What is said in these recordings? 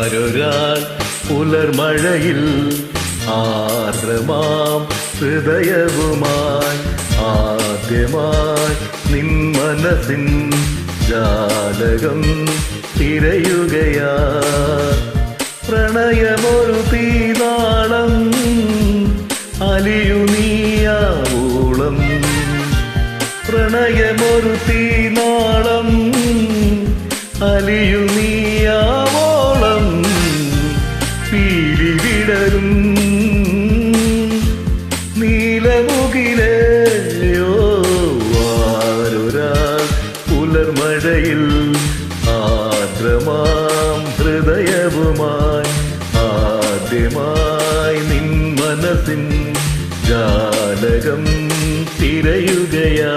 ആരൊരാൾ പുലർമഴയിൽ ആർദ്രമാം ഹൃദയവുമായി ആദ്യമായി നിൻ മനസ്സിൻ ജാലകം തിരയുകയാ പ്രണയമൊരു തീനാളം അലിയുനീയാവൂളം. പ്രണയമൊരു തീനാളം അലിയു മനസ്സിൻ ജാലകം തിരയുകയാ.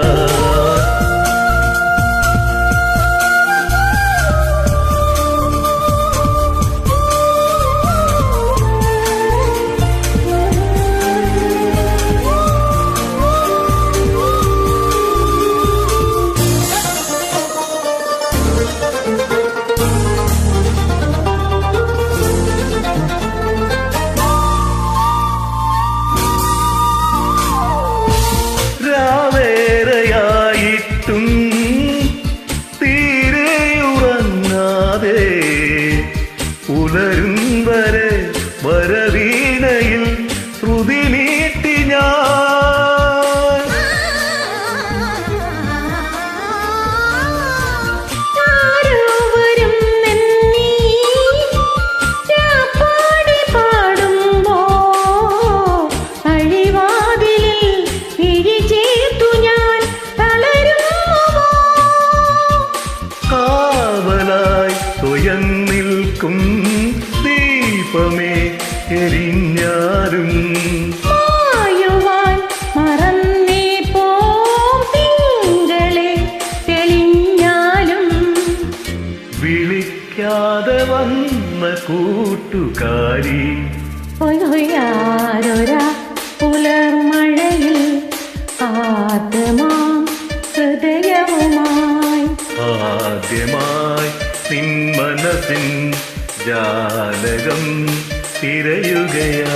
തെളിഞ്ഞാലും വിളിക്കാതെ വന്ന കൂട്ടുകാരി ഒയൊരാരൊരാ പുലർമഴയിൽ ആദ്യമാം ഹൃദയവുമായി ആദ്യമായി നിൻ മനസ്സിൻ ജാലകം തിരയുകയാ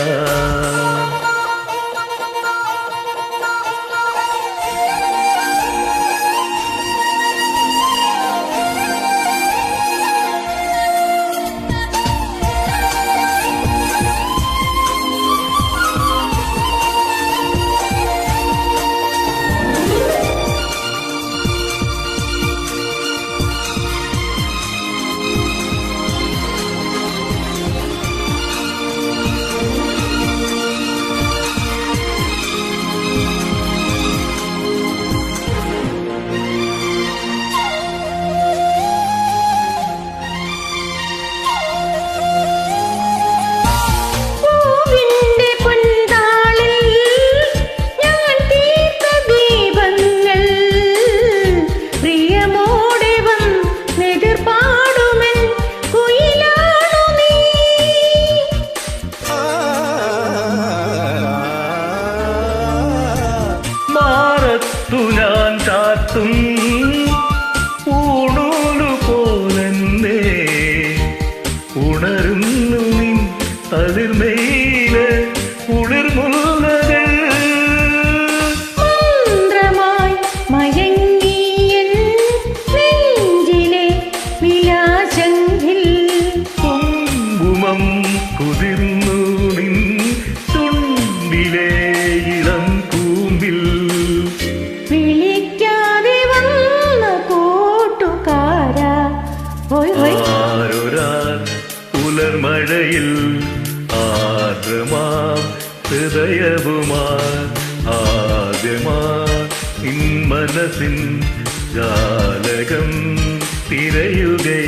decirme ആദ്രമാം ഹൃദയവുമാ ആദ്യമാ ഇൻ ജാലകം തിരയുകയാ